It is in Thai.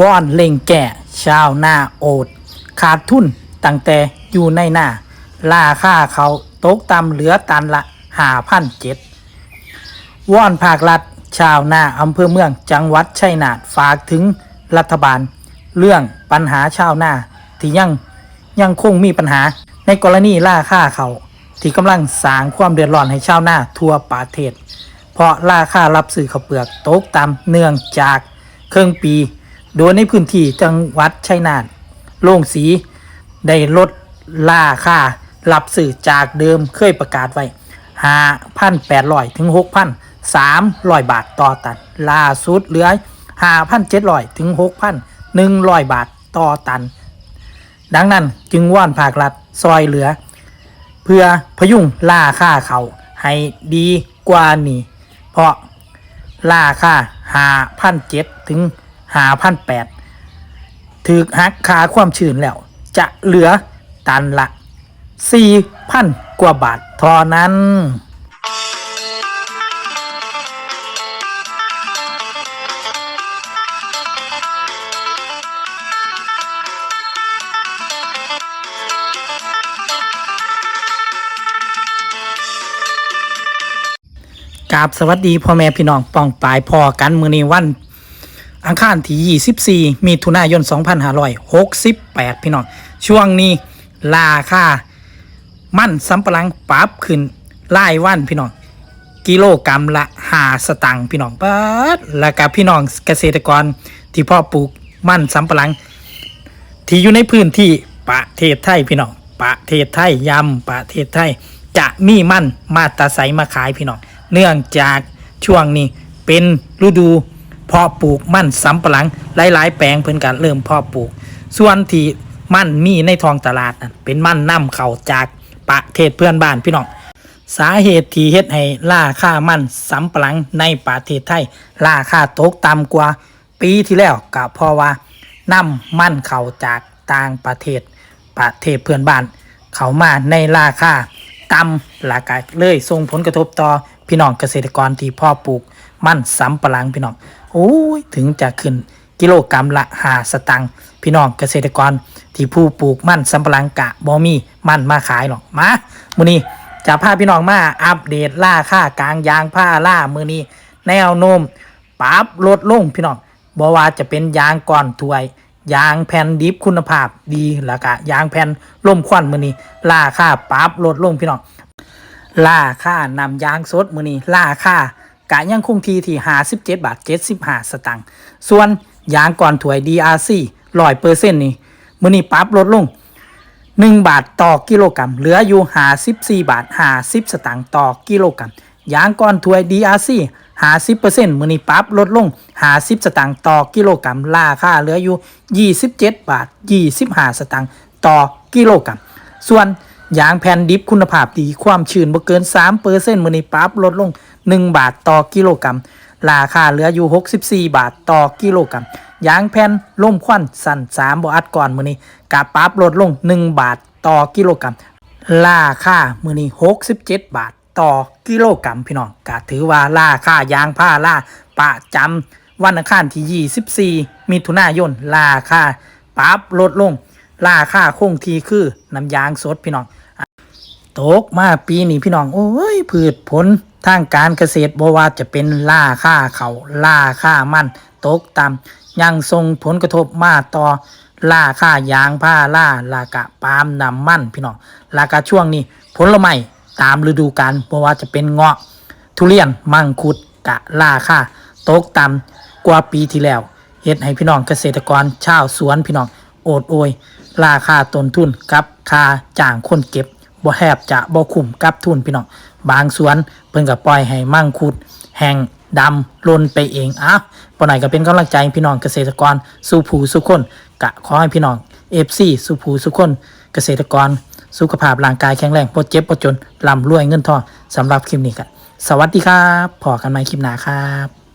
วอนเล่งแก่ ชาวนาโอด ขาดทุนตั้งแต่อยู่ในหน้าราคาเขาตกต่ำเหลือตันละหาพันเจ็ดวอนภาครัฐ ชาวนาอำเภอเมืองจังหวัดชัยนาทฝากถึงรัฐบาล เรื่องปัญหาชาวนาที่ยังยังคงมีปัญหาในกรณีราคาเขาที่กำลังสร้างความเดือดร้อนให้ชาวนาทั่วประเทศ เพราะราคารับซื้อข้าวเปลือกตกต่ำเนื่องจากเครื่องปี โดยในพื้นที่จังหวัดชัยนาทโล่งสีได้ลดราคารับซื้อจากเดิมเคยประกาศไว้5,800 ถึง 6,300 บาทต่อตันล่าสุดเหลือ 5,700 ถึง 6,100 บาทต่อตัน ดังนั้นจึงว่อนภาครัฐซอยเหลือ เพื่อพยุงราค่าเขาให้ดีกว่านี้ เพราะราคาหาพันเจ็ดถึง หาพันแปดถือหักค่าความชื้นแล้ว จะเหลือตันละสี่พันกว่าบาทเท่านั้นกราบสวัสดีพ่อแม่พี่น้องปองปลายพอกันมือนี้วัน อังคารที่24มีถุนายน 2568 พี่น้อง ช่วงนี้ราคามันสำปะหลังปรับขึ้นรายวันพี่น้อง กิโลกรรัมละหาสตังค์พี่น้องปิดแล้วกับพี่น้องเกษตรกรที่พ่อปลูกมันสำปะหลัง ที่อยู่ในพื้นที่ประเทศไทยพี่น้องประเทศไทยยำประเทศไทย จะมีมันมาตาใสมาขายพี่น้อง เนื่องจากช่วงนี้เป็นฤดู เพาะปลูกมันสำปะหลังหลายๆ แปลงเพิ่นกันเริ่มเพาะปลูก ส่วนที่มันมีในทองตลาดนั่นเป็นมันนำเข้าจากประเทศเพื่อนบ้านพี่น้องสาเหตุที่เฮ็ดให้ราคามันสำปะหลังในประเทศไทยราคาตกต่ำกว่าปีที่แล้วก็เพราะว่านำมันเข้าจากต่างประเทศประเทศเพื่อนบ้าน เข้ามาในราคาต่ำราคาเลยส่งผลกระทบต่อพี่น้องเกษตรกรที่พ่อปลูกมันสำปะหลังพี่น้อง โอ้ยถึงจะขึ้นกิโลกรรัมละหาสตังค์พี่น้องเกษตรกรที่ผู้ปลูกมั่นสำปะหลังกะบ่มีมั่นมาขายหรอกมามือนี้จะพาพี่น้องมาอัปเดตล่าค่ากลางยางผ้าล่ามือนี้แนวโน้มปรับลดลงพี่น้องบอกว่าจะเป็นยางก่อนถวย ยางแผ่นดิบคุณภาพดีแล้วก็ยางแผ่นล่มควันมือนี้ล่าค่าปรับลดลงพี่น้องล่าค่านำยางสดมือนี้ล่าค่า กะยังคงทีที่57บาท75สตางค์ส่วนยางก่อนถวย DRC ร้อยเปอร์เซ็นต์นี่มือนี้ปรับลดลง1บาทต่อกิโลกรัมเหลืออยู่54บาท50สตางค์ต่อกิโลกรัมยางก้อนถวย DRC 50%มื้อนี้ปรับลดลง50สตางค์ต่อกิโลกรัมราคาเหลืออยู่27บาท25สตางค์ต่อกิโลกรัมส่วน ยางแผ่นดิบคุณภาพดีความชื้นบ่เกิน3%มื้อนี้ปรับลดลง 1 บาทต่อกิโลกรัมราคาเหลืออยู่ 64 บาทต่อกิโลกรัมยางแผ่นล่มควันสั่น3บ่อัดก่อนมือนี้กะปรับลดลง 1 บาทต่อกิโลกรัมราคามือนี้ 67 บาทต่อกิโลกรัมพี่น้องก็ถือว่าราคายางผ้าล่าประจำวันอังคารที่ 24 มิถุนายนราคาปรับลดลง ราคาคงทีคือน้ำยางสดพี่น้องตกมาปีนี้พี่น้องโอ้ยพืชผลทางการเกษตรบว่าจะเป็นล่าค่าเขาล่าค่ามันตกต่ำยังส่งผลกระทบมาต่อล่าค่ายางผ้าล่าลากะปาล์มน้ำมันพี่น้องลากะช่วงนี้ผลไม้ตามฤดูกาลบว่าจะเป็นเงาะ ทุเรียนมังคุดกะล่าค่าตกต่ำกว่าปีที่แล้วเฮ็ดให้พี่น้องเกษตรกรชาวสวนพี่น้องโอดโอย ราคาต้นทุนกับค่าจ้างคนเก็บบ่แทบจะบ่คุ้มกับทุนพี่น้องบางสวนเพิ่นก็ปล่อยให้มั่งคุด แห้งดำลนไปเองอะปหน่อยก็เป็นกำลังใจพี่น้องเกษตรกรสู่ผู้สุคนกะขอให้พี่น้อง FC สู่ผู้สุคนเกษตรกร สุขภาพร่างกายแข็งแรงบ่เจ็บบ่จนร่ำรวยเงินทองสำหรับคลิปนี้ก็สวัสดีครับพอกันใหม่คลิปหน้าครับ